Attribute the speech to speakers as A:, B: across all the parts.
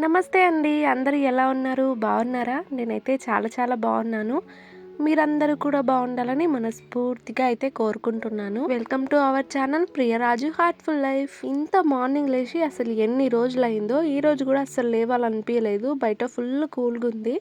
A: నమస్తే అండి. అందరూ ఎలా ఉన్నారు? బాగున్నారా? నేనైతే చాలా చాలా బాగున్నాను. మీరందరూ కూడా బాగుండాలని మనస్ఫూర్తిగా అయితే కోరుకుంటున్నాను. Welcome to our channel Priyaraju heartful life. ఇంత మార్నింగ్ లేచి అసలు ఎన్ని రోజులు అయిందో ఈ రోజు కూడా అసలు లేవాలనిపించలేదు బయట ఫుల్ కూల్గా ఉంది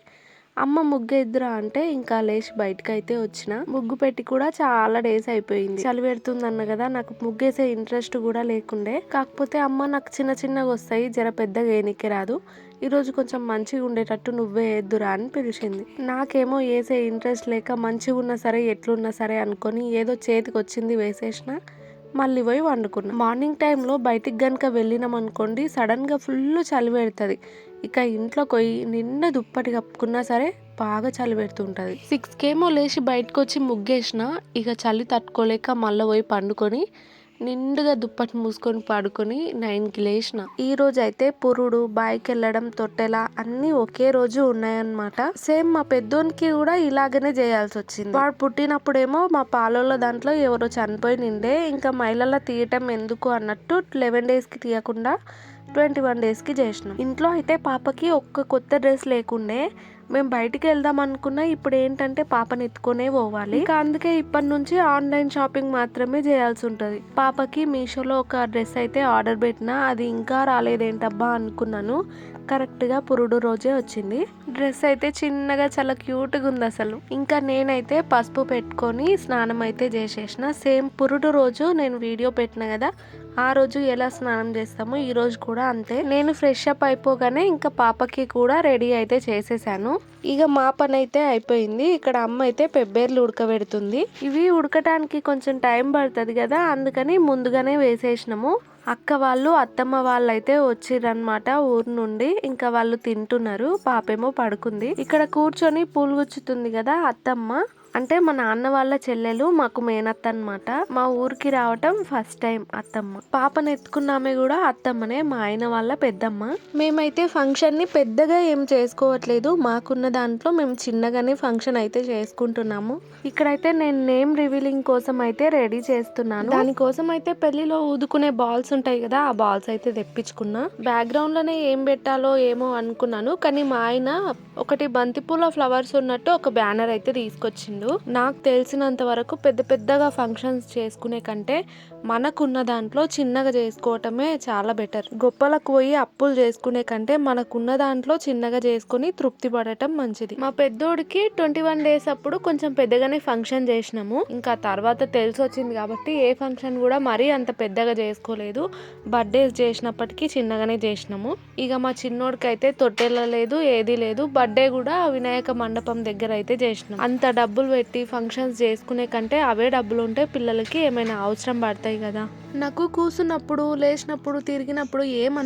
A: అమ్మ ముగ్గు ఎద్దురా అంటే ఇంకా లేచి బయటకు అయితే వచ్చిన. ముగ్గు పెట్టి కూడా చాలా డేస్ అయిపోయింది. చలి పెడుతుందన్న కదా నాకు ముగ్గేసే ఇంట్రెస్ట్ కూడా లేకుండే. కాకపోతే అమ్మ నాకు చిన్న చిన్నగా వస్తాయి జర పెద్దగా ఏనికి రాదు. ఈ రోజు కొంచెం మంచిగా ఉండేటట్టు నువ్వే ఎద్దురా అని పిలిచింది. నాకేమో వేసే ఇంట్రెస్ట్ లేక మంచిగా ఉన్నా సరే ఎట్లున్నా సరే అనుకొని ఏదో చేతికి వచ్చింది వేసేసిన మళ్ళీ పోయి వండుకున్నాం. మార్నింగ్ టైంలో బయటికి కనుక వెళ్ళినాం అనుకోండి సడన్గా ఫుల్ చలి పెడుతుంది. ఇక ఇంట్లో పోయి నిండా దుప్పటి కప్పుకున్నా సరే బాగా చలి పెడుతుంటుంది సిక్స్కేమో లేచి బయటకు వచ్చి ముగ్గేసిన ఇక చలి తట్టుకోలేక మళ్ళీ పోయి పండుకొని నిండుగా దుప్పటి మూసుకొని పడుకొని నైన్కి లేచిన. ఈ రోజు అయితే పురుడు బాయికి వెళ్ళడం తొట్టెల అన్ని ఒకే రోజు ఉన్నాయన్నమాట. సేమ్ మా పెద్దోనికి కూడా ఇలాగనే చేయాల్సి వచ్చింది వాడు పుట్టినప్పుడేమో మా పాలలో దాంట్లో ఎవరో చనిపోయి నిండే ఇంకా మైలల్లో తీయటం ఎందుకు అన్నట్టు లెవెన్ డేస్కి తీయకుండా ట్వంటీ వన్ డేస్కి చేసినాం. ఇంట్లో అయితే పాపకి ఒక్క కొత్త డ్రెస్ లేకుండే మేము బయటికి వెళ్దాం అనుకున్నా ఇప్పుడు ఏంటంటే పాపని ఎత్తుకునే పోవాలి. ఇంకా అందుకే ఇప్పటి నుంచి ఆన్లైన్ షాపింగ్ మాత్రమే చేయాల్సి ఉంటుంది. పాపకి మీషోలో ఒక డ్రెస్ అయితే ఆర్డర్ పెట్టినా అది ఇంకా రాలేదేంటబ్బా అనుకున్నాను. కరెక్ట్గా పురుడు రోజే వచ్చింది. డ్రెస్ అయితే చిన్నగా చాలా క్యూట్గా ఉంది అసలు. ఇంకా నేనైతే పసుపు పెట్టుకొని స్నానం అయితే చేసేసిన. సేమ్ పురుడు రోజు నేను వీడియో పెట్టిన కదా ఆ రోజు ఎలా స్నానం చేస్తామో ఈ రోజు కూడా అంతే. నేను ఫ్రెష్ అప్ అయిపోగానే ఇంకా పాపకి కూడా రెడీ అయితే చేసేసాను. ఇక మా పని అయితే అయిపోయింది. ఇక్కడ అమ్మ అయితే పెబ్బేర్లు ఉడకబెడుతుంది. ఇవి ఉడకటానికి కొంచెం టైం పడుతుంది కదా అందుకని ముందుగానే వేసేసినాము. అక్క వాళ్ళు అత్తమ్మ వాళ్ళు అయితే వచ్చిరనమాట ఊరు నుండి. ఇంకా వాళ్ళు తింటున్నారు. పాపేమో పడుకుంది. ఇక్కడ కూర్చొని పూలు గుచ్చుతుంది కదా అత్తమ్మ. అంటే మా నాన్న వాళ్ళ చెల్లెలు మాకు మేనత్త అనమాట మా ఊరికి రావటం ఫస్ట్ టైం అత్తమ్మ. పాపను ఎత్తుకున్నామే కూడా అత్తమ్మనే మా ఆయన వాళ్ళ పెద్దమ్మ. మేమైతే ఫంక్షన్ని పెద్దగా ఏం చేసుకోవట్లేదు. మాకున్న దాంట్లో మేము చిన్నగానే ఫంక్షన్ అయితే చేసుకుంటున్నాము. ఇక్కడైతే నేను నేమ్ రివీలింగ్ కోసం అయితే రెడీ చేస్తున్నాను. దానికోసం అయితే పెళ్ళిలో ఊదుకునే బాల్స్ ఉంటాయి కదా ఆ బాల్స్ అయితే తెప్పించుకున్నా. బ్యాక్గ్రౌండ్లోనే ఏం పెట్టాలో ఏమో అనుకున్నాను. కానీ మా ఆయన ఒకటి బంతిపూల ఫ్లవర్స్ ఉన్నట్టు ఒక బ్యానర్ అయితే తీసుకొచ్చింది తీసుకొచ్చిండు నాకు తెలిసినంత వరకు పెద్ద పెద్దగా ఫంక్షన్స్ చేసుకునే కంటే మనకున్న దాంట్లో చిన్నగా చేసుకోవటమే చాలా బెటర్ గొప్పలకు పోయి అప్పులు చేసుకునే కంటే మనకున్న దాంట్లో చిన్నగా చేసుకుని తృప్తి పడటం మంచిది. మా పెద్దోడికి ట్వంటీ వన్ డేస్ అప్పుడు కొంచెం పెద్దగానే ఫంక్షన్ చేసినాము. ఇంకా తర్వాత తెలిసి వచ్చింది కాబట్టి ఏ ఫంక్షన్ కూడా మరీ అంత పెద్దగా చేసుకోలేదు. బర్త్డేస్ చేసినప్పటికీ చిన్నగానే చేసినాము. ఇక మా చిన్నోడికి అయితే తొట్టెల లేదు ఏది లేదు. బర్త్డే కూడా వినాయక మండపం దగ్గర అయితే చేసినాం. అంత డబ్బులు పెట్టి ఫంక్షన్స్ చేసుకునే కంటే అవే డబ్బులు ఉంటే పిల్లలకి ఏమైనా అవసరం పడతాయి కదా. నాకు కూసున్నప్పుడు లేచినప్పుడు తిరిగినప్పుడు ఏం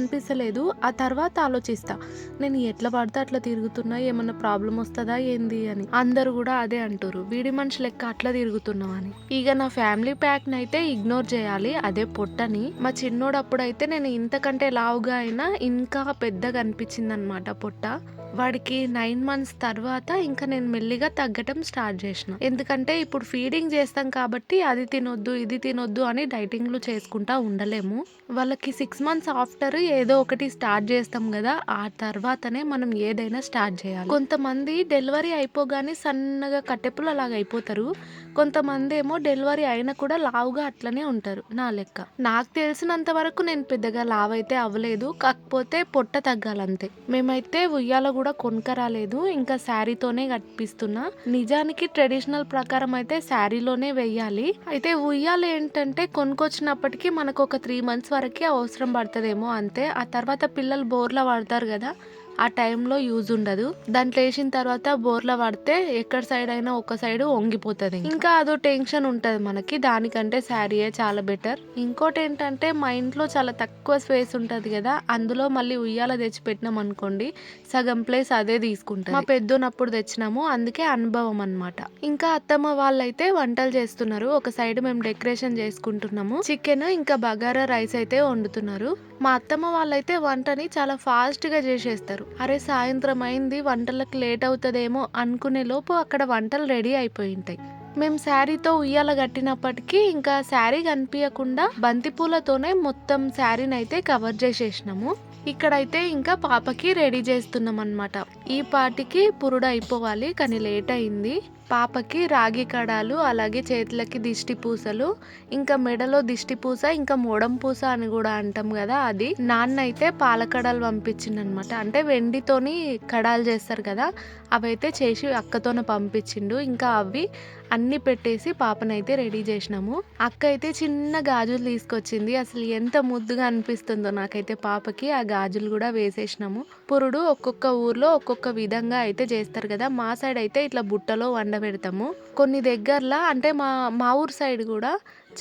A: ఆ తర్వాత ఆలోచిస్తా. నేను ఎట్లా పడితే అట్లా తిరుగుతున్నా ఏమన్నా ప్రాబ్లం వస్తుందా ఏంది అని. అందరు కూడా అదే అంటారు వీడి మనిషి లెక్క అట్లా తిరుగుతున్నావు అని. ఇక నా ఫ్యామిలీ ప్యాక్ని అయితే ఇగ్నోర్ చేయాలి. అదే పొట్టని. మా చిన్నోడప్పుడు అయితే నేను ఇంతకంటే లావుగా అయినా ఇంకా పెద్దగా అనిపించింది అనమాట పొట్ట. వాడికి నైన్ మంత్స్ తర్వాత ఇంకా నేను మెల్లిగా తగ్గటం స్టార్ట్ చేసిన. ఎందుకంటే ఇప్పుడు ఫీడింగ్ చేస్తాం కాబట్టి అది తినొద్దు ఇది తినొద్దు అని డైటింగ్లు చేసుకుంటా ఉండలేము. వాళ్ళకి సిక్స్ మంత్స్ ఆఫ్టర్ ఏదో ఒకటి స్టార్ట్ చేస్తాం కదా ఆ తర్వాతనే మనం ఏదైనా స్టార్ట్ చేయాలి. కొంతమంది డెలివరీ అయిపోగానే సన్నగా కట్టెపులు అలాగ అయిపోతారు. కొంతమంది ఏమో డెలివరీ అయినా కూడా లావుగా అట్లనే ఉంటారు నా లెక్క. నాకు తెలిసినంత వరకు నేను పెద్దగా లావ్ అయితే అవ్వలేదు కాకపోతే పొట్ట తగ్గాలంతే. మేమైతే ఉయ్యాల కూడా కొనుక్కరాలేదు ఇంకా శారీతోనే కట్టిస్తున్నా నిజానికి ట్రెడిషనల్ ప్రకారం అయితే శారీలోనే వెయ్యాలి. అయితే ఉయ్యాల ఏంటంటే కొనుక్కొచ్చినప్పటికీ మనకు ఒక త్రీ మంత్స్ వరకే అవసరం పడుతుందేమో అంతే. ఆ తర్వాత పిల్లలు బోర్లా పడతారు కదా ఆ టైంలో యూజ్ ఉండదు. దాంట్లో వేసిన తర్వాత బోర్ల పడితే ఎక్కడ సైడ్ అయినా ఒక సైడ్ వంగిపోతుంది ఇంకా. అదో టెన్షన్ ఉంటుంది మనకి. దానికంటే శారీయే చాలా బెటర్ ఇంకోటి ఏంటంటే మా ఇంట్లో చాలా తక్కువ స్పేస్ ఉంటుంది కదా అందులో మళ్ళీ ఉయ్యాల తెచ్చి పెట్టినాం అనుకోండి సగం ప్లేస్ అదే తీసుకుంటాం మా పెద్దోనప్పుడు తెచ్చినాము అందుకే అనుభవం అనమాట ఇంకా అత్తమ్మ వాళ్ళైతే వంటలు చేస్తున్నారు. ఒక సైడ్ మేము డెకరేషన్ చేసుకుంటున్నాము. చికెన్ ఇంకా బగారా రైస్ అయితే వండుతున్నారు. మా అత్తమ్మ వాళ్ళైతే వంటని చాలా ఫాస్ట్గా చేసేస్తారు అరే సాయంత్రం అయింది వంటలకు లేట్ అవుతుందేమో అనుకునే లోపు అక్కడ వంటలు రెడీ అయిపోయి ఉంటాయి మేము శారీతో ఉయ్యాల కట్టినప్పటికీ ఇంకా శారీ కనిపించకుండా బంతిపూలతోనే మొత్తం శారీని అయితే కవర్ చేసేసినాము. ఇక్కడైతే ఇంకా పాపకి రెడీ చేస్తున్నాం అనమాట ఈ పాటికి పురుడు అయిపోవాలి కానీ లేట్ అయింది. పాపకి రాగి కడాలు అలాగే చేతులకి దిష్టి పూసలు ఇంకా మెడలో దిష్టి పూస ఇంకా మోడం పూస అని కూడా అంటాం కదా అది. నాన్న అయితే పాలకడాలు పంపించింది అనమాట అంటే వెండితోని కడాలు చేస్తారు కదా అవైతే చేసి అక్కతోనే పంపించిండు. ఇంకా అవి అన్ని పెట్టేసి పాపనైతే రెడీ చేసినాము. అక్క అయితే చిన్న గాజులు తీసుకొచ్చింది. అసలు ఎంత ముద్దుగా అనిపిస్తుందో నాకైతే పాపకి ఆ గాజులు కూడా వేసేసినాము. పురుడు ఒక్కొక్క ఊర్లో ఒక్కొక్క విధంగా అయితే చేస్తారు కదా. మా సైడ్ అయితే ఇట్లా బుట్టలో వండబెడతాము కొన్ని దగ్గరలో అంటే మా మా ఊరు సైడ్ కూడా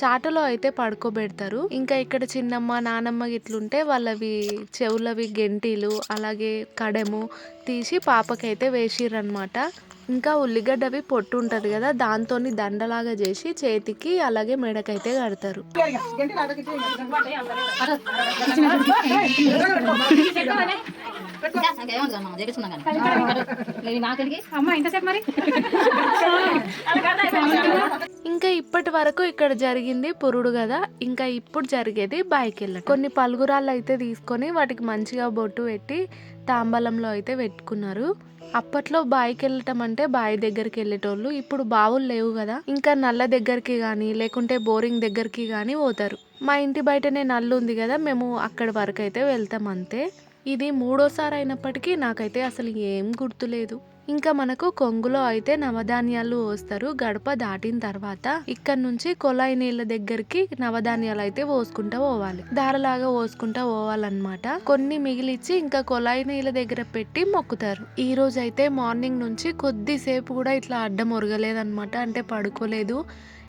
A: చాటలో అయితే పడుకోబెడతారు. ఇంకా ఇక్కడ చిన్నమ్మ నానమ్మ ఇట్లుంటే వాళ్ళవి చెవులవి గెంటీలు అలాగే కడెము తీసి పాపకైతే వేసిర్రనమాట ఇంకా ఉల్లిగడ్డవి పొట్టు ఉంటుంది కదా దాంతో దండలాగా చేసి చేతికి అలాగే మెడకైతే కడతారు. ఇంకా ఇప్పటి వరకు ఇక్కడ జరిగింది పురుడు కదా. ఇంకా ఇప్పుడు జరిగేది బాయికెళ్ళ కొన్ని పలుగురాళ్ళు అయితే తీసుకొని వాటికి మంచిగా బొట్టు పెట్టి తాంబలంలో అయితే పెట్టుకున్నారు. అప్పట్లో బావికి వెళ్ళటం అంటే బావి దగ్గరికి వెళ్ళేటోళ్ళు ఇప్పుడు బావులు లేవు కదా. ఇంకా నల్ల దగ్గరికి కానీ లేకుంటే బోరింగ్ దగ్గరికి కానీ పోతారు. మా ఇంటి బయటనే నల్లు ఉంది కదా మేము అక్కడి వరకు అయితే వెళ్తాం అంతే. ఇది మూడోసారి అయినప్పటికీ నాకైతే అసలు ఏం గుర్తులేదు. ఇంకా మనకు కొంగులో అయితే నవధాన్యాలు పోస్తారు గడప దాటిన తర్వాత ఇక్కడ నుంచి కొలాయి నీళ్ళ దగ్గరికి నవధాన్యాలు అయితే పోసుకుంటా పోవాలి. దారలాగా పోసుకుంటా పోవాలన్నమాట. కొన్ని మిగిలిచ్చి ఇంకా కొలాయి నీళ్ళ దగ్గర పెట్టి మొక్కుతారు. ఈ రోజు అయితే మార్నింగ్ నుంచి కొద్దిసేపు కూడా ఇట్లా అడ్డం ఒరగలేదన్నమాట. అంటే పడుకోలేదు.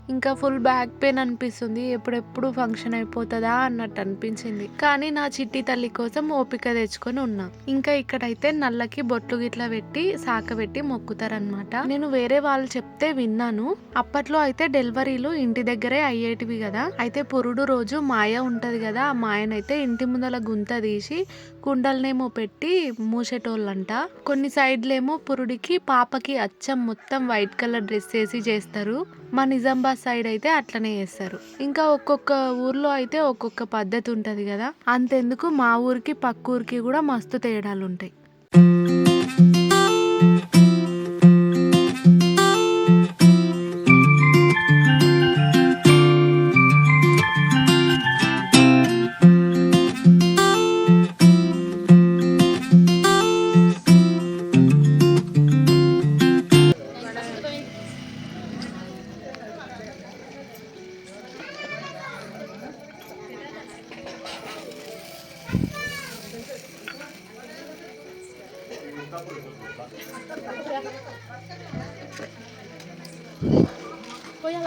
A: ఇంకా ఫుల్ బ్యాక్ పెయిన్ అనిపిస్తుంది. ఎప్పుడెప్పుడు ఫంక్షన్ అయిపోతుందా అన్నట్టు అనిపించింది. కానీ నా చిట్టి తల్లి కోసం ఓపిక తెచ్చుకొని ఉన్నా. ఇంకా ఇక్కడైతే నల్లకి బొట్లు గిట్లా పెట్టి సాక పెట్టి మొక్కుతారనమాట నేను వేరే వాళ్ళు చెప్తే విన్నాను. అప్పట్లో అయితే డెలివరీలు ఇంటి దగ్గరే అయ్యేటివి కదా. అయితే పురుడు రోజు మాయ ఉంటది కదా. ఆ మాయనైతే ఇంటి ముందల గుంత తీసి కుండలనేమో పెట్టి మూసేటోళ్ళంట. కొన్ని సైడ్లేమో పురుడికి పాపకి అచ్చం మొత్తం వైట్ కలర్ డ్రెస్ వేసి చేస్తారు. మా నిజామాబాద్ సైడ్ అయితే అట్లనే చేస్తారు. ఇంకా ఒక్కొక్క ఊర్లో అయితే ఒక్కొక్క పద్ధతి ఉంటుంది కదా. అంతెందుకు మా ఊరికి పక్క ఊరికి కూడా మస్తు తేడాలు ఉంటాయి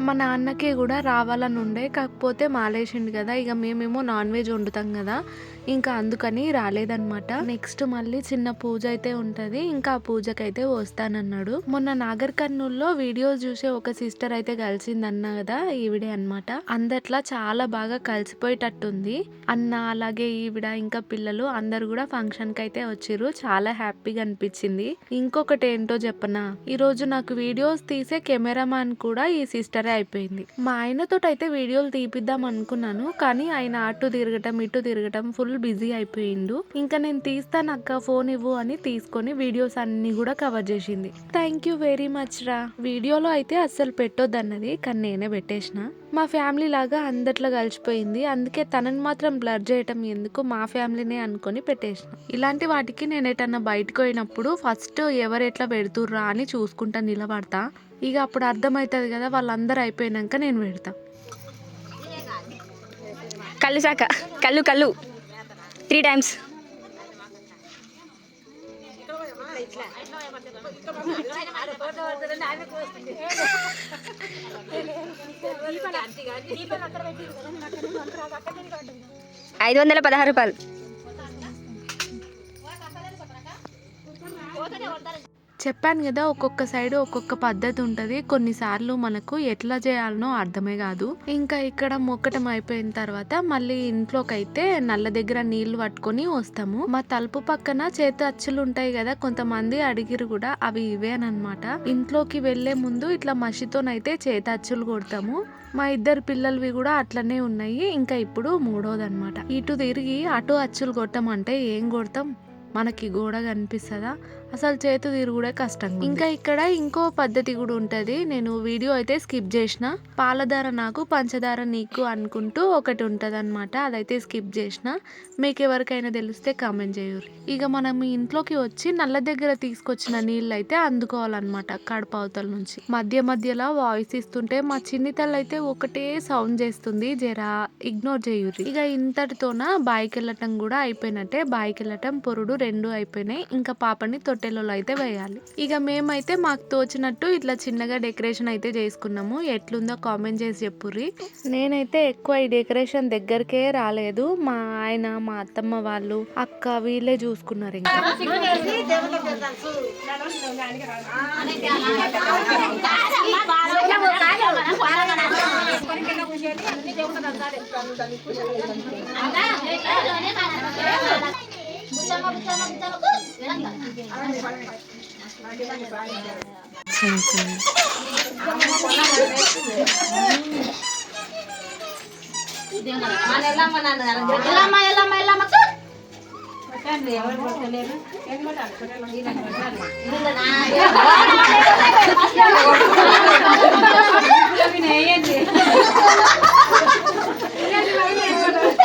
B: మా
A: నాన్నకి కూడా రావాలని ఉండే కాకపోతే మాలేసిండు కదా. ఇక మేమేమో నాన్ వెజ్ వండుతాం కదా. ఇంకా అందుకని రాలేదన్నమాట. నెక్స్ట్ మళ్ళీ చిన్న పూజ అయితే ఉంటది. ఇంకా ఆ పూజకైతే వస్తానన్నాడు. మొన్న నాగర్ కర్నూల్లో వీడియోస్ చూసే ఒక సిస్టర్ అయితే కలిసిందన్నా కదా ఈవిడే అనమాట అందట్లా చాలా బాగా కలిసిపోయేటట్టుంది. అన్న అలాగే ఈవిడ ఇంకా పిల్లలు అందరు కూడా ఫంక్షన్కి అయితే వచ్చిర్రు. చాలా హ్యాపీగా అనిపించింది. ఇంకొకటి ఏంటో చెప్పనా? ఈ రోజు నాకు వీడియోస్ తీసే కెమెరామ్యాన్ కూడా ఈ సిస్టరే అయిపోయింది. మా ఆయనతో అయితే వీడియోలు తీపిద్దాం అనుకున్నాను. కానీ ఆయన అటు తిరగటం ఇటు తిరగటం ఫుల్ ఫుల్ బిజీ అయిపోయిండు. ఇంకా నేను తీస్తాను అక్క ఫోన్ ఇవ్వు అని తీసుకొని వీడియోస్ అన్ని కూడా కవర్ చేసింది. థ్యాంక్ యూ వెరీ మచ్ రా. వీడియోలో అయితే అస్సలు పెట్టొద్దన్నది కానీ నేనే పెట్టేసిన. మా ఫ్యామిలీ లాగా అందట్లో కలిసిపోయింది. అందుకే తనని మాత్రం బ్లర్ చేయటం ఎందుకు మా ఫ్యామిలీనే అనుకొని పెట్టేసిన. ఇలాంటి వాటికి నేను ఎటన్నా బయటకు పోయినప్పుడు ఫస్ట్ ఎవరు ఎట్లా పెడుతుర్రా అని చూసుకుంటా నిలబడతా. ఇక అప్పుడు అర్థమవుతుంది కదా వాళ్ళందరూ అయిపోయినాక నేను పెడతా.
C: కళ్ళు శాఖ కళ్ళు కళ్ళు. Three times. ఐదు వందల పదహారు రూపాయలు.
A: చెప్పాను కదా ఒక్కొక్క సైడ్ ఒక్కొక్క పద్ధతి ఉంటుంది. కొన్నిసార్లు మనకు ఎట్లా చేయాలనో అర్థమే కాదు. ఇంకా ఇక్కడ మొక్కటం అయిపోయిన తర్వాత మళ్ళీ ఇంట్లోకి అయితే నల్ల దగ్గర నీళ్ళు పట్టుకొని వస్తాము. మా తలుపు పక్కన చేతి అచ్చులు ఉంటాయి కదా కొంతమంది అడిగిరు కూడా అవి ఇవేనమాట ఇంట్లోకి వెళ్ళే ముందు ఇట్లా మసితోనైతే చేతి అచ్చులు కొడతాము. మా ఇద్దరు పిల్లలవి కూడా అట్లనే ఉన్నాయి. ఇంకా ఇప్పుడు మూడోదన్నమాట. ఇటు తిరిగి అటు అచ్చులు కొట్టమంటే ఏం కొడతాం? మనకి గోడ కనిపిస్తుందా? అసలు చేతు తిరుగుడే కష్టం ఇంకా ఇక్కడ ఇంకో పద్ధతి కూడా ఉంటది. నేను వీడియో అయితే స్కిప్ చేసిన. పాలధార నాకు పంచదార నీకు అనుకుంటూ ఒకటి ఉంటది అనమాట అదైతే స్కిప్ చేసిన. మీకు ఎవరికైనా తెలిస్తే కామెంట్ చేయరు ఇక మనం ఇంట్లోకి వచ్చి నల్ల దగ్గర తీసుకొచ్చిన నీళ్ళు అయితే అందుకోవాలన్నమాట కడప అవతల నుంచి. మధ్య మధ్యలో వాయిస్ ఇస్తుంటే మా చిన్ని తల్లి అయితే ఒకటే సౌండ్ చేస్తుంది. జరా ఇగ్నోర్ చేయరు ఇక ఇంతటితోన బాయికి వెళ్ళటం కూడా అయిపోయినట్టే. బాయికి వెళ్ళటం పొరుడు రెండు అయిపోయినాయి. ఇంకా పాపని తొట్టి హోటల్లో అయితే వేయాలి. ఇక మేమైతే మాకు తోచినట్టు ఇట్లా చిన్నగా డెకరేషన్ అయితే చేసుకున్నాము. ఎట్లుందో కామెంట్ చేసి చెప్పుర్రి. నేనైతే ఎక్కువ ఈ డెకరేషన్ దగ్గరకే రాలేదు. మా ఆయన మా అత్తమ్మ వాళ్ళు అక్క వీళ్ళే చూసుకున్నారు ఇంకా.
B: Ini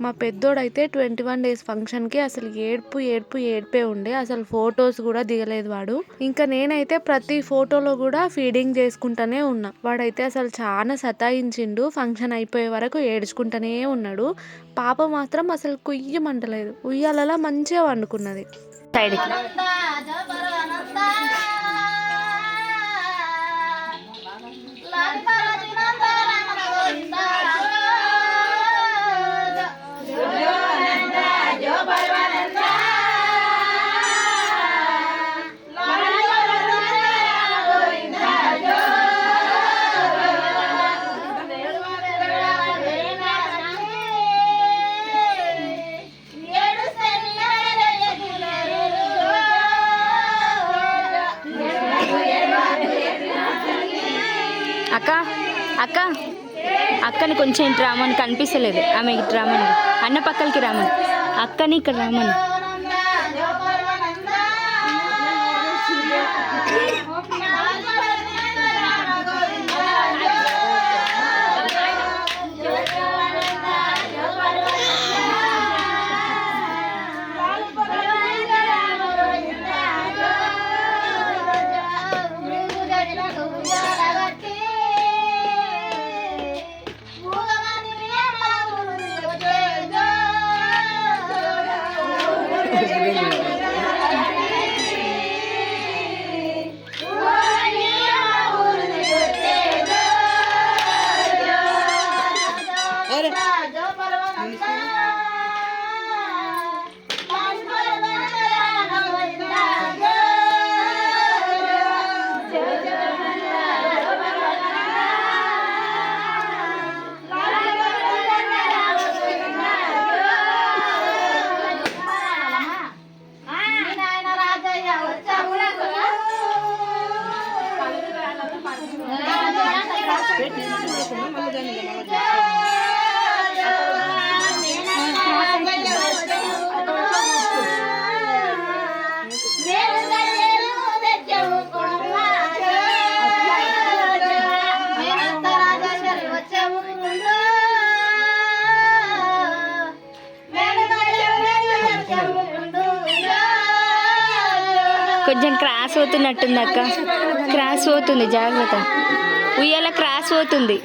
A: మా పెద్దోడైతే ట్వంటీ వన్ డేస్ ఫంక్షన్కి అసలు ఏడుపు ఏడుపు ఏడిపే ఉండే. అసలు ఫొటోస్ కూడా దిగలేదు వాడు. ఇంకా నేనైతే ప్రతి ఫోటోలో కూడా ఫీడింగ్ చేసుకుంటానే ఉన్నా. వాడైతే అసలు చాలా సతాయించిండు. ఫంక్షన్ అయిపోయే వరకు ఏడ్చుకుంటానే ఉన్నాడు. పాప మాత్రం అసలు కుయ్యమంటలేదు. ఉయ్యాలలా మంచిగా వండుకున్నది.
C: ಸೈಡಿಗೆ కొంచెం ఇటు రామని కనిపిస్తలేదు. ఆమె ఇటు రామని అన్న పక్కలకి రామని అక్కని ఇక్కడ రామని కొంచెం క్రాస్ అవుతున్నట్టుంది అక్క. క్రాస్ అవుతుంది జాగ్రత్త. ఉయ్యాల క్రాస్ అవుతుంది.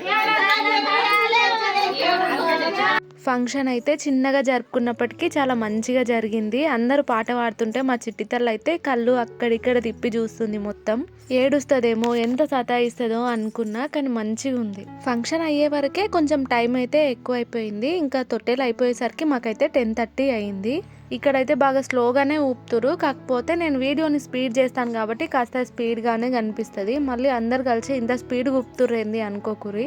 A: ఫంక్షన్ అయితే చిన్నగా జరుపుకున్నప్పటికీ చాలా మంచిగా జరిగింది. అందరూ పాట పాడుతుంటే మా చిట్టితల్లు అయితే కళ్ళు అక్కడిక్కడ తిప్పి చూస్తుంది మొత్తం. ఏడుస్తుందేమో ఎంత సతాయిస్తుందో అనుకున్నా కానీ మంచిగా ఉంది. ఫంక్షన్ అయ్యే వరకే కొంచెం టైం అయితే ఎక్కువ అయిపోయింది ఇంకా తొట్టెలు అయిపోయేసరికి మాకైతే టెన్ థర్టీ అయింది. ఇక్కడైతే బాగా స్లోగానే ఊపుతురు. కాకపోతే నేను వీడియోని స్పీడ్ చేస్తాను కాబట్టి కాస్త స్పీడ్గానే కనిపిస్తుంది. మళ్ళీ అందరు కలిసి ఇంత స్పీడ్ ఊపుతురు ఏంది అనుకోకురి.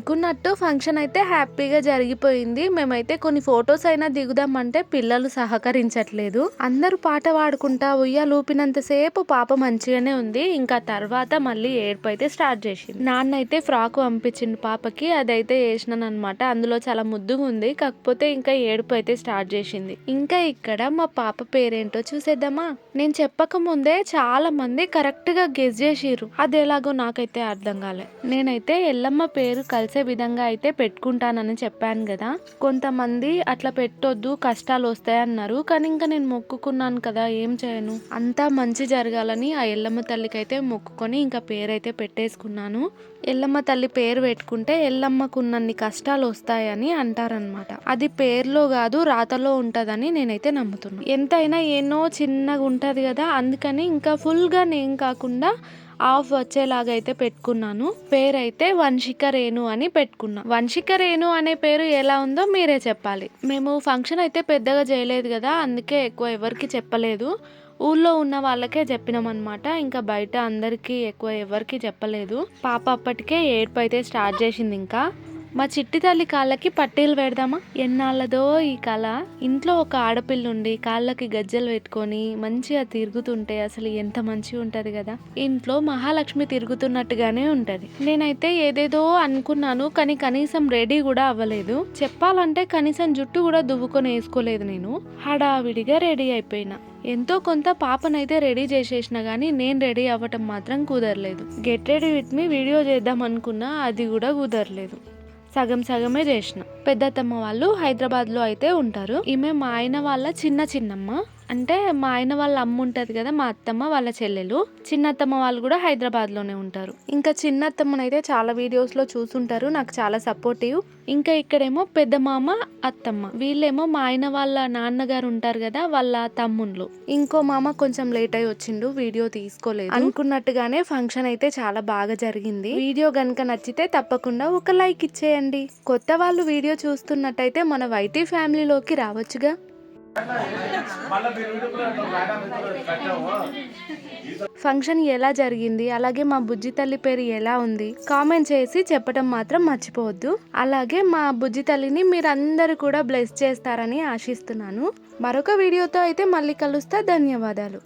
A: అనుకున్నట్టు ఫంక్షన్ అయితే హ్యాపీగా జరిగిపోయింది. మేమైతే కొన్ని ఫొటోస్ అయినా దిగుదామంటే పిల్లలు సహకరించట్లేదు. అందరూ పాట పాడుకుంటా ఉయ్యాలూపినంతసేపు పాప మంచిగానే ఉంది. ఇంకా తర్వాత మళ్ళీ ఏడుపు అయితే స్టార్ట్ చేసింది. నాన్న అయితే ఫ్రాక్ పంపించింది పాపకి. అదైతే వేసినాను అనమాట అందులో చాలా ముద్దుగా ఉంది. కాకపోతే ఇంకా ఏడుపు అయితే స్టార్ట్ చేసింది. ఇంకా ఇక్కడ మా పాప పేరేంటో చూసేద్దామా? నేను చెప్పక ముందే చాలా మంది కరెక్ట్గా గెస్ చేసిరు అది ఎలాగో నాకైతే అర్థం కాలే. నేనైతే ఎల్లమ్మ పేరు కలిసి విధంగా అయితే పెట్టుకుంటానని చెప్పాను కదా. కొంతమంది అట్లా పెట్టొద్దు కష్టాలు వస్తాయి అన్నారు. కానీ ఇంకా నేను మొక్కుకున్నాను కదా ఏం చేయను? అంతా మంచి జరగాలని ఆ ఎల్లమ్మ తల్లికి అయితే మొక్కుకొని ఇంకా పేరైతే పెట్టేసుకున్నాను. ఎల్లమ్మ తల్లి పేరు పెట్టుకుంటే ఎల్లమ్మకున్నన్ని కష్టాలు వస్తాయని అంటారనమాట అది పేర్లో కాదు రాతలో ఉంటుందని నేనైతే నమ్ముతున్నాను ఎంతైనా ఎన్నో చిన్నగా ఉంటుంది కదా అందుకని ఇంకా ఫుల్గా నేను కాకుండా ఆఫ్ వచ్చేలాగా అయితే పెట్టుకున్నాను. పేరైతే వంశిక రేణు అని పెట్టుకున్నా. వంశిక రేణు అనే పేరు ఎలా ఉందో మీరే చెప్పాలి. మేము ఫంక్షన్ అయితే పెద్దగా చేయలేదు కదా అందుకే ఎక్కువ ఎవరికి చెప్పలేదు. ఊళ్ళో ఉన్న వాళ్ళకే చెప్పినాం అనమాట ఇంకా బయట అందరికీ ఎక్కువ ఎవరికి చెప్పలేదు. పాప అప్పటికే ఏడుపు అయితే స్టార్ట్ చేసింది ఇంకా. మా చిట్టి తల్లి కాళ్ళకి పట్టీలు పెడదామా? ఎన్నాళ్ళదో ఈ కళ. ఇంట్లో ఒక ఆడపిల్ల ఉండి కాళ్ళకి గజ్జలు పెట్టుకొని మంచిగా తిరుగుతుంటే అసలు ఎంత మంచిగా ఉంటది కదా. ఇంట్లో మహాలక్ష్మి తిరుగుతున్నట్టుగానే ఉంటది. నేనైతే ఏదేదో అనుకున్నాను కానీ కనీసం రెడీ కూడా అవ్వలేదు. చెప్పాలంటే కనీసం జుట్టు కూడా దువ్వుకొని వేసుకోలేదు నేను. హడావిడిగా రెడీ అయిపోయినా. ఎంతో కొంత పాపనైతే రెడీ చేసేసిన కానీ నేను రెడీ అవ్వటం మాత్రం కుదరలేదు. Get ready with me video చేద్దాం అనుకున్నా అది కూడా కుదరలేదు. సగం సగమే చేసిన. పెద్దత్తమ్మ వాళ్ళు హైదరాబాద్లో అయితే ఉంటారు. ఈమె మా ఆయన వాళ్ళ చిన్న చిన్నమ్మ. అంటే మా ఆయన వాళ్ళ అమ్మ ఉంటుంది కదా మా అత్తమ్మ వాళ్ళ చెల్లెలు. చిన్నత్తమ్మ వాళ్ళు కూడా హైదరాబాద్లోనే ఉంటారు. ఇంకా చిన్నత్తమ్మనైతే చాలా వీడియోస్లో చూసుంటారు నాకు చాలా సపోర్టివ్ ఇంకా ఇక్కడేమో పెద్ద మామ అత్తమ్మ. వీళ్ళేమో మా ఆయన వాళ్ళ నాన్నగారు ఉంటారు కదా వాళ్ళ తమ్ముళ్ళు. ఇంకో మామ కొంచెం లేట్ అయి వచ్చిండు వీడియో తీసుకోలేదు. అనుకున్నట్టుగానే ఫంక్షన్ అయితే చాలా బాగా జరిగింది. వీడియో గనుక నచ్చితే తప్పకుండా ఒక లైక్ ఇచ్చేయండి. కొత్త వాళ్ళు వీడియో చూస్తున్నట్టయితే మన వైటీ ఫ్యామిలీలోకి రావచ్చుగా. ఫంక్షన్ ఎలా జరిగింది? అలాగే మా బుజ్జి తల్లి పేరు ఎలా ఉంది? కామెంట్ చేసి చెప్పడం మాత్రం మర్చిపోవద్దు. అలాగే మా బుజ్జి తల్లిని మీరందరూ కూడా బ్లెస్ చేస్తారని ఆశిస్తున్నాను. మరొక వీడియోతో అయితే మళ్ళీ కలుస్తా. ధన్యవాదాలు.